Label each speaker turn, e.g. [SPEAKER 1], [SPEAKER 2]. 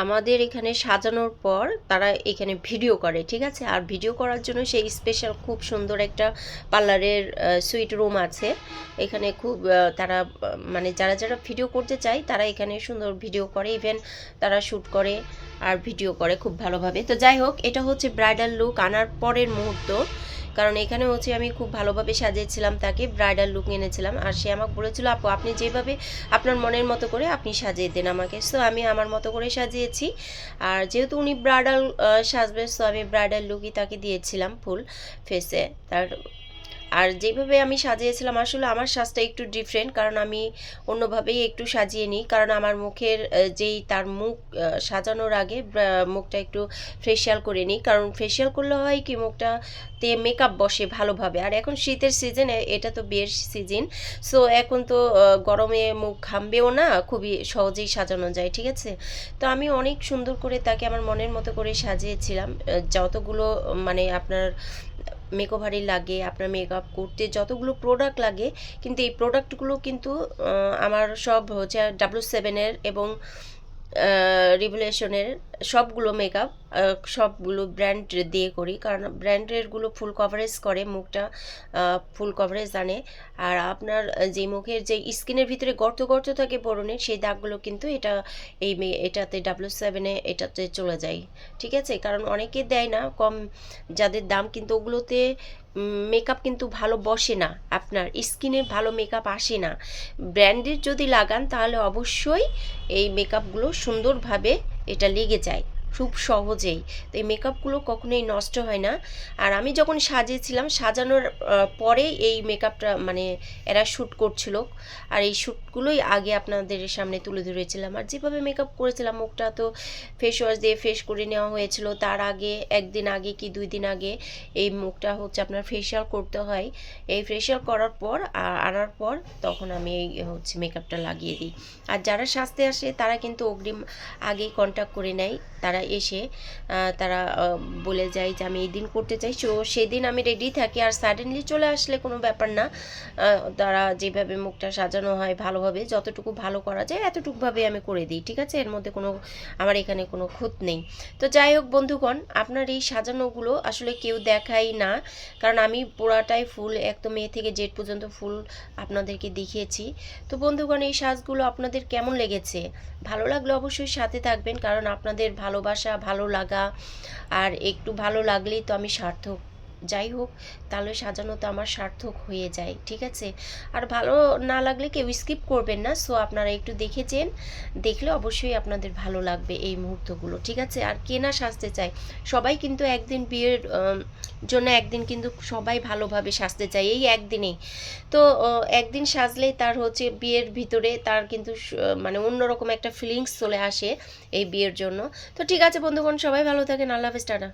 [SPEAKER 1] আমাদের এখানে সাজানোর পর তারা এখানে ভিডিও করে, ঠিক আছে? আর ভিডিও করার জন্য সেই স্পেশাল খুব সুন্দর একটা পার্লারের সুইট রুম আছে। এখানে খুব তারা মানে যারা যারা ভিডিও করতে চায়, তারা এখানে সুন্দর ভিডিও করে। ইভেন তারা শ্যুট করে আর ভিডিও করে খুব ভালোভাবে। তো যাই হোক, এটা হচ্ছে ব্রাইডাল লুক আনার পরের মুহূর্ত কারণ এখানে হচ্ছে আমি খুব ভালোভাবে সাজিয়েছিলাম তাকে ব্রাইডাল লুক এনেছিলাম। আর সে আমাকে বলেছিল, আপু, আপনি যেভাবে আপনার মনের মতো করে আপনি সাজিয়ে দেন আমাকে। সো আমি আমার মতো করে সাজিয়েছি। আর যেহেতু উনি ব্রাইডাল সাজবে সো আমি ব্রাইডাল লুকই তাকে দিয়েছিলাম ফুল ফেসে তার আর যেভাবে আমি সাজিয়েছিলাম, আসলে আমার সাজটা একটু ডিফারেন্ট কারণ আমি অন্যভাবেই একটু সাজিয়ে নিই। কারণ আমার মুখের যেই তার মুখ সাজানোর আগে মুখটা একটু ফেসিয়াল করে নিই। কারণ ফেসিয়াল করলে হয় কি মুখটা তে মেকআপ বসে ভালোভাবে। আর এখন শীতের সিজন এটা তো বিয়ের সিজন সো এখন তো গরমে মুখ ঘামবেও না, খুবই সহজেই সাজানো যায়, ঠিক আছে? তো আমি অনেক সুন্দর করে তাকে আমার মনের মতো করে সাজিয়েছিলাম। যতগুলো মানে আপনার মেকওভারি লাগে, আপনার মেকআপ করতে যতগুলো প্রোডাক্ট লাগে, কিন্তু এই প্রোডাক্টগুলো কিন্তু আমার সব হচ্ছে ডাব্লু সেভেনের এবং রিভুলেশনের সবগুলো মেকআপ সবগুলো ব্র্যান্ড দিয়ে করি। কারণ ব্র্যান্ডেরগুলো ফুল কভারেজ করে, মুখটা ফুল কভারেজ আনে আর আপনার যে মুখের যে স্কিনের ভিতরে গর্ত গর্ত থাকে বরণের, সেই দাগগুলো কিন্তু এটা, এই এটাতে ডাব্লু সেভেনে এটাতে চলে যায়। ঠিক আছে? কারণ অনেকে দেয় না, কম যাদের দাম, কিন্তু ওগুলোতে মেকআপ কিন্তু ভালো বসে না। আপনার স্কিনে ভালো মেকআপ আসে না। ব্র্যান্ডের যদি লাগান, তাহলে অবশ্যই এই মেকআপগুলো সুন্দরভাবে এটা লেগে যায়। খুব সহজেই। তো এই মেকআপগুলো কখনোই নষ্ট হয় না। আর আমি যখন সাজিয়েছিলাম, সাজানোর পরে এই মেকআপটা মানে এরা শ্যুট করছিল। আর এই শ্যুটগুলোই আগে আপনাদের সামনে তুলে ধরেছিলাম। আর যেভাবে মেকআপ করেছিলাম, মুখটা তো ফেস ওয়াশ দিয়ে ফেস করে নেওয়া হয়েছিল। তার আগে, একদিন আগে কি দুই দিন আগে এই মুখটা হচ্ছে আপনার ফেশিয়াল করতে হয়। এই ফেশিয়াল করার পর আ- আনার পর তখন আমি এই হচ্ছে মেকআপটা লাগিয়ে দিই। আর যারা সাজতে আসে, তারা কিন্তু অগ্রিম আগেই কন্ট্যাক্ট করে নেয়। তারা এসে তারা বলে যায় যে আমি এই দিন করতে চাই। সো সেদিন আমি রেডি থাকি আর সাডেনলি চলে আসলে কোনো ব্যাপার না। তারা যেভাবে মুখটা সাজানো হয় ভালোভাবে, যতটুকু ভালো করা যায় এতটুকুভাবে আমি করে দিই, ঠিক আছে? এর মধ্যে কোনো, আমার এখানে কোনো খুঁত নেই। তো যাই হোক বন্ধুগণ, আপনার এই সাজানোগুলো আসলে কেউ দেখাই না। কারণ আমি পুরাটাই ফুল, একদম এ থেকে জেড পর্যন্ত ফুল আপনাদেরকে দেখিয়েছি। তো বন্ধুগণ, এই সাজগুলো আপনাদের কেমন লেগেছে? ভালো লাগলে অবশ্যই সাথে থাকবেন, কারণ আপনাদের ভালোবাসা ভালো লাগা আর একটু ভালো লাগলেই তো আমি সার্থক। যাই হোক, তাহলে সাজানো তো আমার সার্থক হয়ে যায়, ঠিক আছে? আর ভালো না লাগলে কেউ স্কিপ করবেন না সো আপনারা একটু দেখেছেন দেখলে অবশ্যই আপনাদের ভালো লাগবে এই মুহূর্তগুলো, ঠিক আছে? আর কে না সাজতে চায়? সবাই কিন্তু একদিন বিয়ের জন্য একদিন কিন্তু সবাই ভালোভাবে সাজতে চায়, এই একদিনেই। তো একদিন সাজলেই তার হচ্ছে বিয়ের ভিতরে তার কিন্তু মানে অন্যরকম একটা ফিলিংস চলে আসে এই বিয়ের জন্য। তো ঠিক আছে বন্ধুগণ, সবাই ভালো থাকেন, আল্লাহ হাফেজ, টাটা।